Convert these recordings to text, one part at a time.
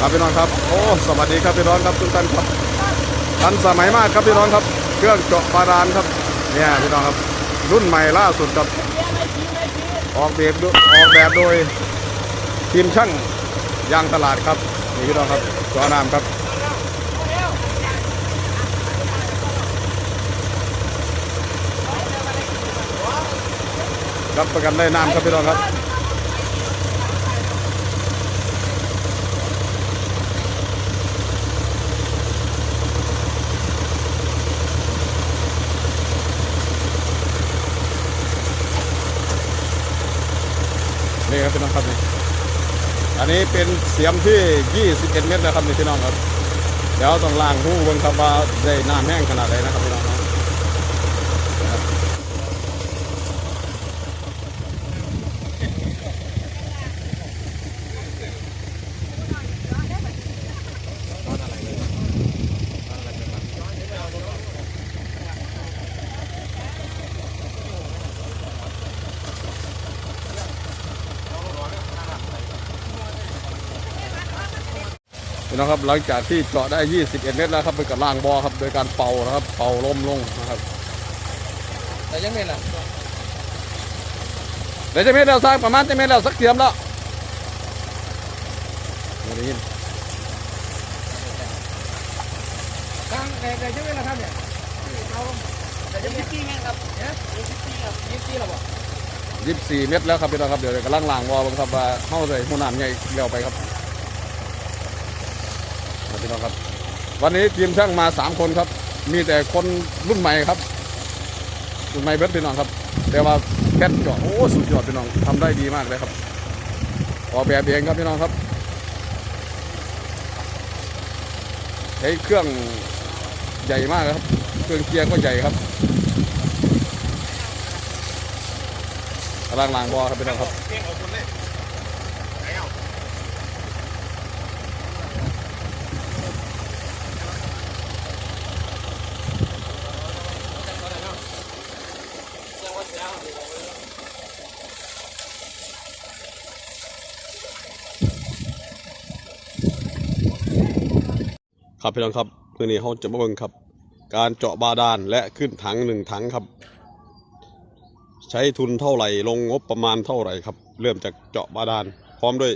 ครับพี่น้องครับ โอ้ สวัสดีครับพี่น้องครับทุกท่านครับทันสมัยมากครับพี่น้องครับ เครื่องเจาะบาดาลครับ เนี่ยพี่น้องครับ รุ่นใหม่ล่าสุดครับ ออกแบบโดยออกแบบโดยทีมช่างยางตลาดครับ นี่พี่น้องครับจอน้ำครับรับประกันได้น้ำครับพี่น้องครับ ครับพี่น้องครับนี่อันนี้เป็นเสียมที่ 21 เมตรนะครับนี่พี่น้องครับ เดี๋ยวต้องล่างหู้บนครับว่าได้น้ำแห้งขนาดไหนนะครับพี่ น้องครับหลังจากที่เจาะได้ 21 เมตรแล้วครับไปกับล่างบอครับ โดยการเป่านะครับ เป่าลมลงนะครับแต่ยังไม่ล่ะเดี๋ยวจะเมตรแล้วสร้างประมาณจะเมตรแล้วสักเทียมแล้วไม่ได้ยินกลางแต่แต่ยังไม่ล่ะครับเนี่ยเอาแต่ยังไม่กี่แม่ครับเนี่ยยี่สิบสี่ครับยี่สิบสี่หรอเปล่ายี่สิบสี่เมตรแล้วครับพี่น้องครับเดี๋ยวกำลังล่างวอลงครับว่าเข้าเลยหัวหนามใหญ่เลี้ยวไปครับครับ พี่น้องครับ วันนี้ทีมช่างมาสามคนครับ มีแต่คนรุ่นใหม่ครับรุ่นใหม่เบิร์ดพี่น้องครับ แต่ว่าแคทเจาะโอ้สุดยอดพี่น้องทำได้ดีมากเลยครับออกแบบเองครับพี่น้องครับใช้เครื่องใหญ่มากครับ เครื่องเกียร์ก็ใหญ่ครับกำลังลางวอครับพี่น้องครับ ครับพี่น้องครับเมื่อนี้เขาจะมาเบิ่งครับ การเจาะบาดาลและขึ้นถังหนึ่งถังครับ ใช้ทุนเท่าไหร่ลงงบประมาณเท่าไหร่ครับ เริ่มจากเจาะบาดาลพร้อมด้วย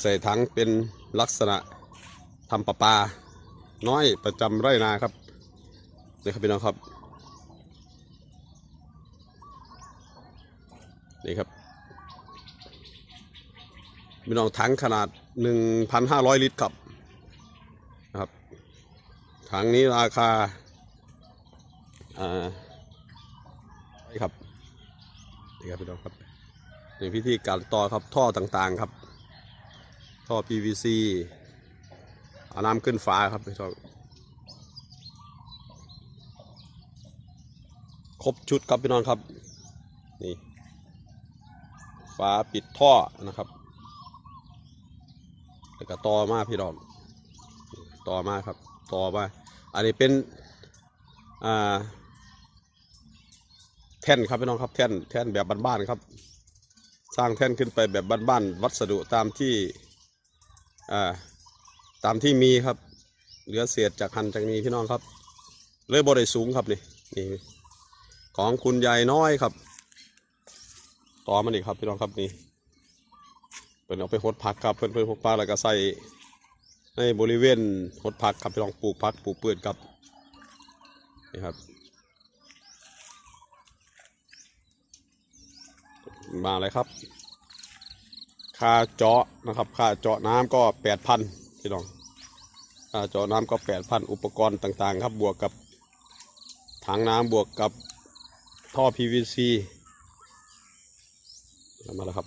ใส่ถังเป็นลักษณะทำประปา น้อยประจำไร่นาครับนี่ครับพี่น้องครับ นี่ครับพี่น้องถังขนาด 1,500 ลิตรครับนะครับ ถังนี้ราคาอ่านี่ครับนี่ครับพี่น้องครับนี่พิธีการต่อครับท่อต่างๆครับ ท่อ PVC เอาน้ำขึ้นฟ้าครับพี่น้องครบชุดครับพี่น้องครับ นี่ ฝาปิดท่อนะครับแล้วก็ต่อมาพี่น้องต่อมาครับต่อมาอันนี้เป็นอ่าแท่นครับพี่น้องครับแท่นแท่นแบบบ้านๆครับ สร้างแท่นขึ้นไปแบบบ้านๆวัสดุตามที่อ่าตามที่มีครับ เหลือเศษจากหันจากนี้พี่น้องครับ เลยบริสูงครับนี่นี่ของคุณยายน้อยครับ ต่อมันอีกครับพี่น้องครับนี่เพิ่นเอาไปหดผักครับเพิ่นเพิ่นหดผักแล้วก็ใส่ในบริเวณหดผักครับไปลองปลูกผักปลูกพืชครับนี่ครับ มาเลยครับ ค่าเจาะนะครับค่าเจาะน้ำก็แปดพันพี่น้องค่าเจาะน้ำก็แปดพันอุปกรณ์ต่างๆ ครับบวกกับถังน้ำบวกกับท่อ PVC มาแล้วครับ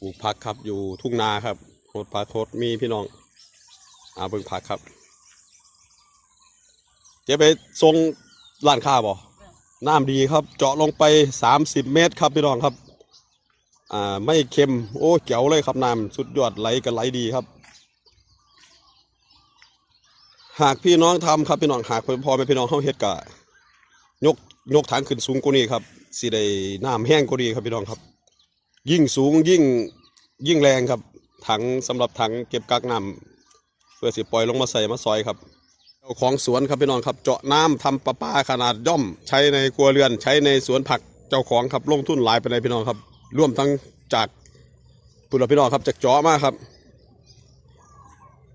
ปลูกผักครับอยู่ทุ่งนาครับโคตรผักโคตรมีพี่น้องอาเบิ่งผักครับจะไปส่งร้านค้าบ่น้ำดีครับ เจาะลงไป 30 เมตรครับพี่น้องครับ อ่าไม่เค็ม โอ้เจ๋วเลยครับน้ำสุดยอดไหลกันไหลดีครับ หากพี่น้องทำครับพี่น้องหากพอแม่พี่น้องเข้าเฮ็ดกะยกยกถังขึ้นสูงกว่านี้ครับสิได้น้ำแห้งก็ดีครับพี่น้องครับ ยิ่งสูงยิ่งยิ่งแรงครับ ถังสำหรับถังเก็บกักน้ำเพื่อสิปล่อยลงมาใส่มาซอยครับเจ้าของสวนครับพี่น้องครับ เจาะน้ำทำประปาขนาดย่อม ใช้ในครัวเรือน ใช้ในสวนผักเจ้าของครับลงทุนหลายไปเลยพี่น้องครับ ร่วมทั้งจากปุรพี่น้องครับจากเจาะมากครับ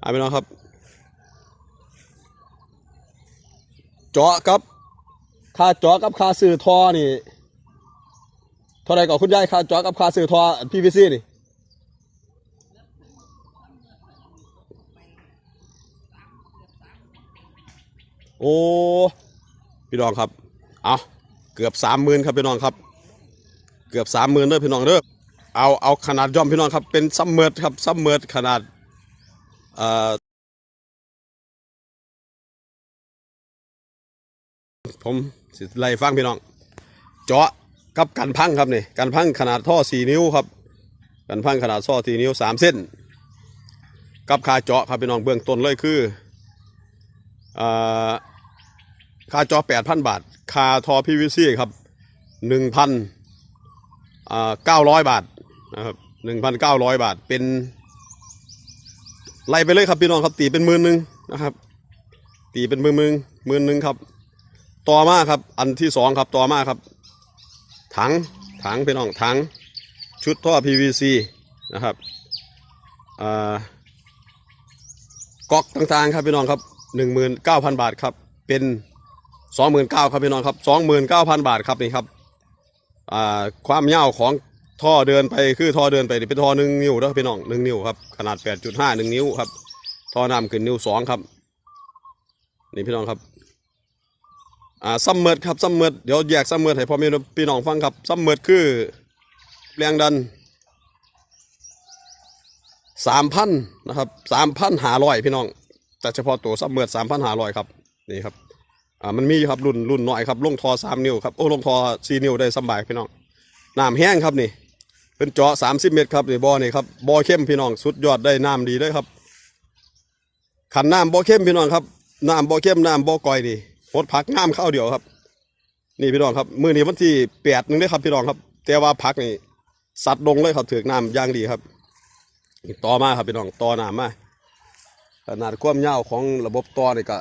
อ่าพี่น้องครับ เจาะครับค่าเจาะกับค่าซื้อทอนี่เท่าไรก่อนคุณยายค่าเจาะกับค่าซื้อทอพีพีซีนี่โอ้พี่น้องครับ เอาเกือบสามหมื่นครับพี่น้องครับ เกือบสามหมื่นเด้อพี่น้องเด้อเอาเอาขนาดย่อมพี่น้องครับ เป็นซัมเมอร์ครับซัมเมอร์ขนาดเอ่อ ผมสิไล่ฟังพี่น้อง เจาะกับกันพังครับนี่กันพังขนาดท่อสี่นิ้วครับ กันพังขนาดท่อสี่นิ้วสามเส้น กับคาเจาะครับพี่น้องเบื้องต้นเลยคืออ่าคาเจาะแปดพันบาท คาทอพีวีซีครับหนึ่งพันเก้าร้อยบาทนะครับหนึ่งพันเก้าร้อยบาทเป็นไล่ไปเลยครับพี่น้องครับตีเป็นหมื่นหนึ่งนะครับ ตีเป็นหมื่นหนึ่งหมื่นหนึ่งครับ ต่อมาครับ อันที่สองครับต่อมาครับ ถังถังพี่น้องถัง ชุดท่อ PVC นะครับก๊อกต่างๆครับพี่น้องครับหนึ่งหมื่นเก้าพันบาทครับเป็นสองหมื่นเก้าครับพี่น้องครับสองหมื่นเก้าพันบาทครับนี่ครับความยาวของท่อเดินไปคือท่อเดินไปนี่เป็นท่อหนึ่งนิ้วนะพี่น้องหนึ่งนิ้วครับขนาดแปดจุดห้าหนึ่งนิ้วครับท่อน้ำขึ้นนิ้วสองครับนี่พี่น้องครับ อ่าซัมเมอร์ครับซัมเมอร์เดี๋ยวแยกซัมเมอร์ให้พ่อแม่พี่น้องฟังครับซัมเมอร์คือแรงดันสามพันนะครับสามพันหาร้อยพี่น้อง แต่เฉพาะตัวซัมเมอร์สามพันหาร้อยครับนี่ครับอ่ามันมีครับรุ่นรุ่นน้อยครับลงทอสามนิ้วครับโอ้ลงทอสี่นิ้วได้สบายพี่น้องน้ำแห้งครับนี่ เป็นเจาะสามสิบเมตรครับนี่บ่อนี่ครับบ่อเข้มพี่น้องสุดยอดได้น้ำดีเลยครับขันน้ำบ่อเข้มพี่น้องครับน้ำบ่อเข้มน้ำบ่อก่อยนี่ หดผักงามข้าวเดียวครับ นี่พี่น้องครับ มือนี้วันที่แปดนึงได้ครับพี่น้องครับ แต่ว่าผักนี่สัตว์ลงเลยครับถือน้ำย่างดีครับต่อมาครับพี่น้องต่อน้ำมาขนาดความยาวของระบบต่อนี่ก็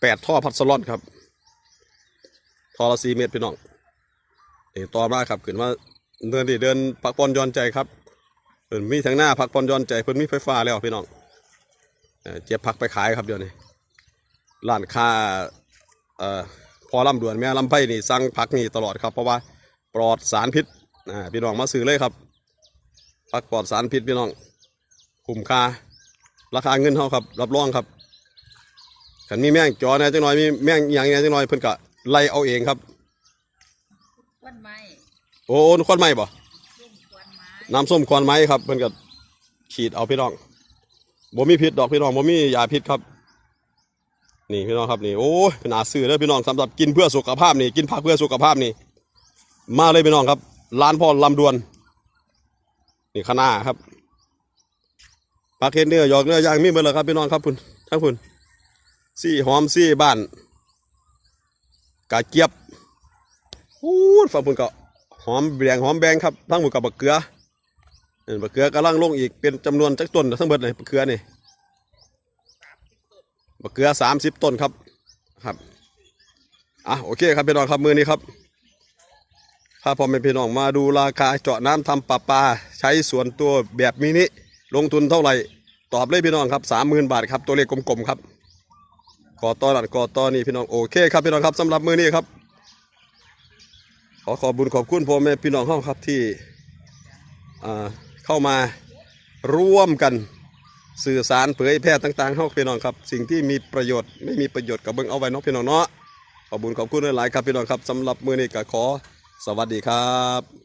แปดท่อพัดสลอนครับท่อละสี่เมตรพี่น้องนี่ต่อมาครับขึ้นมาเดินดิเดินพักผ่อนย้อนใจครับเพิ่นมีทางหน้าพักผ่อนย้อนใจเพิ่นมีไฟฟ้าแล้วพี่น้องเจ็บผักไปขายครับเดี๋ยวนี้ ร้านค้าเอ่อพอลำดวนแม่ลำไผ่นี่สั่งผักนี่ตลอดครับ เพราะว่าปลอดสารพิษอ่าพี่น้องมาซื้อเลยครับผักปลอดสารพิษพี่น้องคุ้มค่าราคาเงินเขาครับรับรองครับขันมีแม่งจอแหน่จังหน่อยมีแม่งอหย่างแหน่จังหน่อยเพิ่นก็ไล่เอาเองครับควันไม้โอ้นควันไม้บ่ร่มควันไม้น้ำส้มควันไม้ครับเพิ่นก็ฉีดเอาพี่น้องบ่มีพิษดอกพี่น้องบ่มียาพิษครับ นี่พี่น้องครับนี่โอ้ยเป็นอาซื้อเลยพี่น้องสำหรับกินเพื่อสุขภาพนี่กินผักเพื่อสุขภาพนี่มาเลยพี่น้องครับ ร้านพ่อลำดวน นี่ข้างหน้าครับผักเห็ดเนื้อหยอกเนื้อย่างมีเบอร์เลยครับพี่น้องครับคุณทั้งคุณซี่หอมซี่บ้านกาเกี๊ยบอู้ฝั่งคุณก็หอมแบงหอมแบงครับทั้งหมดกับบักเกลือเห็นบักเกลือกำลังลงอีกเป็นจำนวนจักต้นทั้งหมดเลยบักเกลือนี่ มะเขือสามสิบต้นครับครับอะโอเคครับพี่น้องครับมือนี้ครับพาพ่อแม่พี่น้องมาดูราคาเจาะน้ำทำประปลาใช้ส่วนตัวแบบมินิลงทุนเท่าไหร่ ตอบเลยพี่น้องครับสามหมื่นบาทครับตัวเลขกลมๆครับกอตอนัดกอตอนี่พี่น้องโอเคครับพี่น้องครับสำหรับมือนี้ครับขอขอบบุญขอบคุณพ่อแม่พี่น้องเข้าครับที่เข้ามาร่วมกัน สื่อสารเผยแพร่ต่างๆเข้าพี่น้องครับ สิ่งที่มีประโยชน์ไม่มีประโยชน์กับเบิ้งเอาไว้เนาะพี่น้องเนาะขอบคุญขอบคุณหลายๆครับพี่น้องครับสำหรับมือนี้ก็ขอสวัสดีครับ